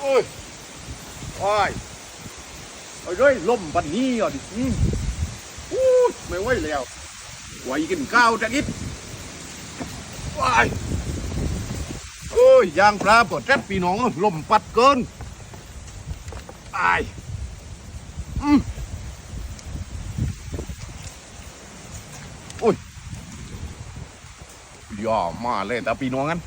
โอ้ยโอ้ยเอ้ยเฮ้ยลมปันนี้อะดิอืมอู้ไม่ไหวแล้วไหวกินข้าวจะกินว้ายโอ้ยยางปลาปวดแทบปีน้องลมปัดเกินไอ้ายอืมโอ้ยย่อมาเลยแต่ปีน้องกัน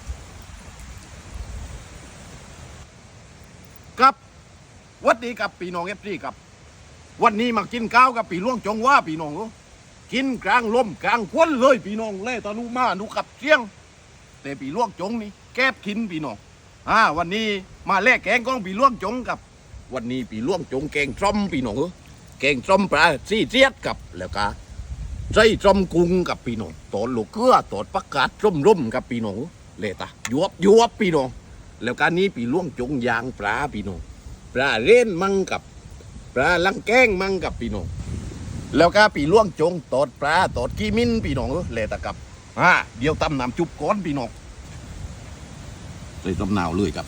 ครับห วัดดีกับปีน้องเอฟซีครับ วันนี้มากินข้าวกับปีล่วงจงว่าปีน้องเอ้กินกลางลมกลางควันเลยปีน้องเล่ตานุมานุกับเสียง แต่ปีล่วงจงนี่แก้บกินปีน้องอ่าวันนี้มาแลกแกงก้องปีล่วงจงกับ วันนี้ปีล่วงจงแกงส้มปีน้องแกงส้มปลาซี่เจียดกับแล้วก็ใจส้มกุ้งกับปีน้องตอนลูกเกลือตอนประกาศส้มร่มกับปีน้องเอ้อเลตายวบยวบปีน้องแล้วการนี้ปีล่วงจงยางปลาพี่น้อง ปลาเล่นมั่งกับปลาลังแกงมั่งกับพี่น้องแล้วก็ปีล่วงจงตอดปลาตอดกี้มิ้นพี่น้องเลยตะกับอ่าเดี๋ยวตำน้ำจุบก้อนพี่น้องเลยต้มหนาวเลยครับ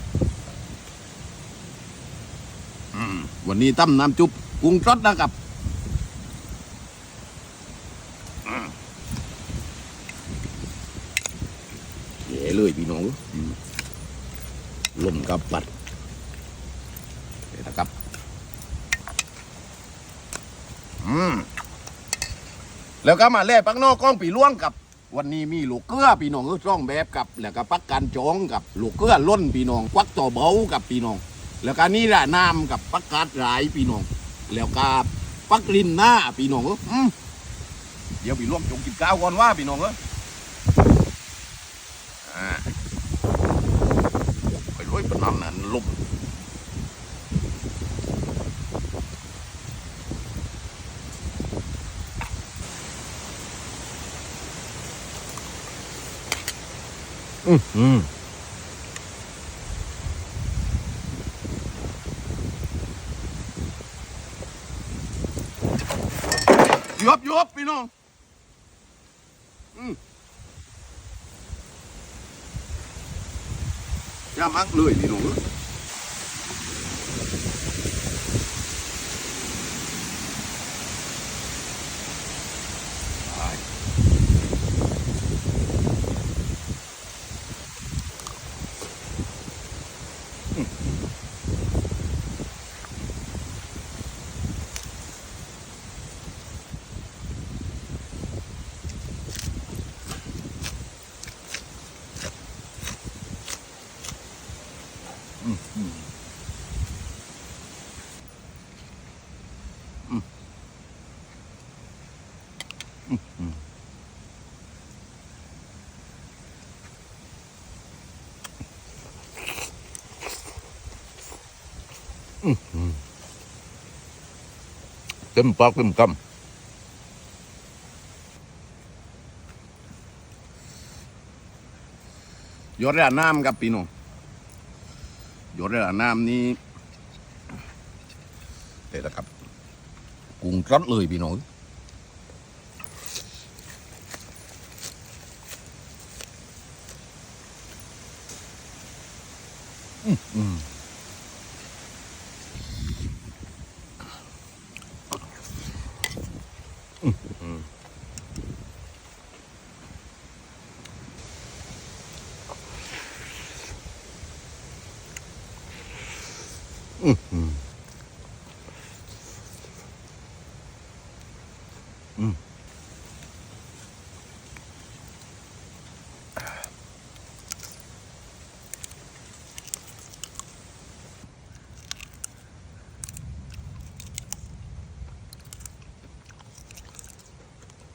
อืมวันนี้ตั้มน้ำจุบกุ้งสดนะครับอืมเย่เลยพี่น้องลมกับปัดนี่นะครับ อืมแล้วก็มาแล่ปักนอกกล้องปีล่วงกับ วันนี้มีลูกเกลือปีน้องเออร่องแบบกับ แล้วก็ปักกันจองกับลูกเกลือล้นปีน้องควักต่อเบากับปีน้อง แล้วก็นี่แหละน้ำกับปักกาดหลายปีน้อง แล้วก็ปักลินหน้าปีน้องเออเดี๋ยวปีล่วงจงกินข้าวก่อนว่าปีน้องเออไปรวยปนานนั้นลม อืมอืมยบยบพี่น้อง อืมอย่ เต็มปากเต็มคำยอดเรือน้ำครับพี่น้องยอดเรือน้ำนี้เดี๋ยวครับกุ้งรสเลยพี่น้องอืมอืม 嗯。嗯。嗯。嗯。嗯。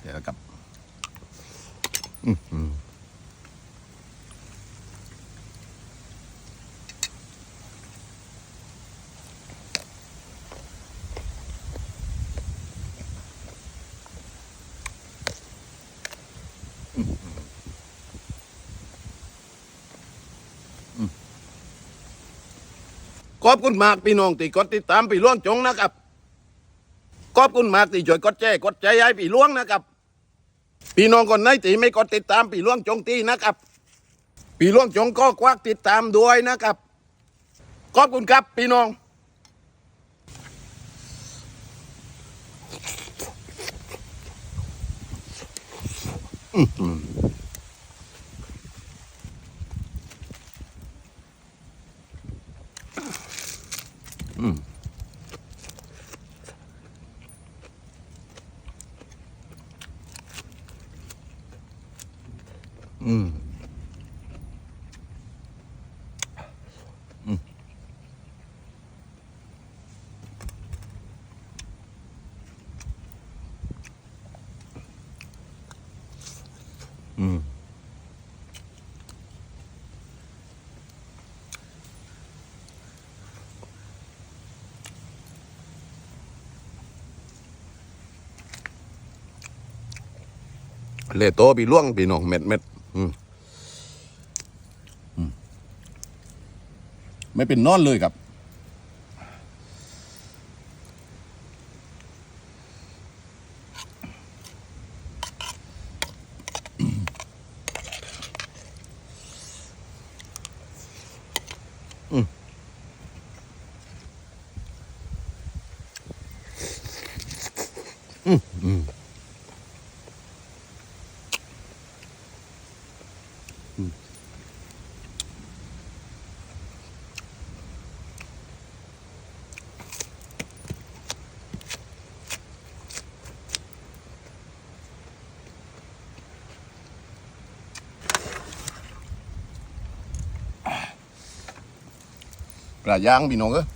เดี๋ยวนะครับอื้อหืออื้อหืออื้อข อบคุณมากพี่น้องที่กดติดตามพี่ล่วงจงนะครับขอบคุณมากที่ช่วยกดแชร์กดใจให้พี่ล่วงนะครับ พี่น้องคนไหนที่ไม่กดติดตามปีล่วงจงตีนะครับปีล่วงจงก็ควักติดตามด้วยนะครับขอบคุณครับพี่น้องอืม อืมเลโตปีล่วงปีน้องเม็ดเม็ด อืมไม่เป็นนอนเลยครับ ปลาย่างพี่น้องเอ้ย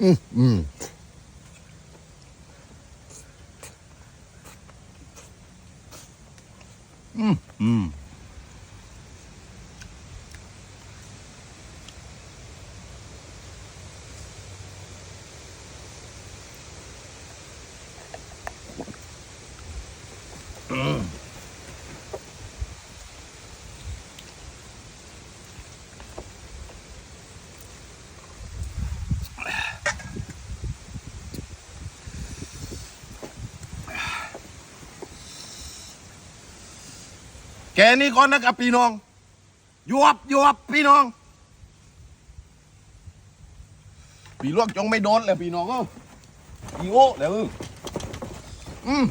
อืมอืม แกนี่ก่อนนะครับพี่น้องยวบยวบพี่น้องพี่ลวกจงไม่โดนเลยพี่น้องเอ้าอีโอ้แล้วอืม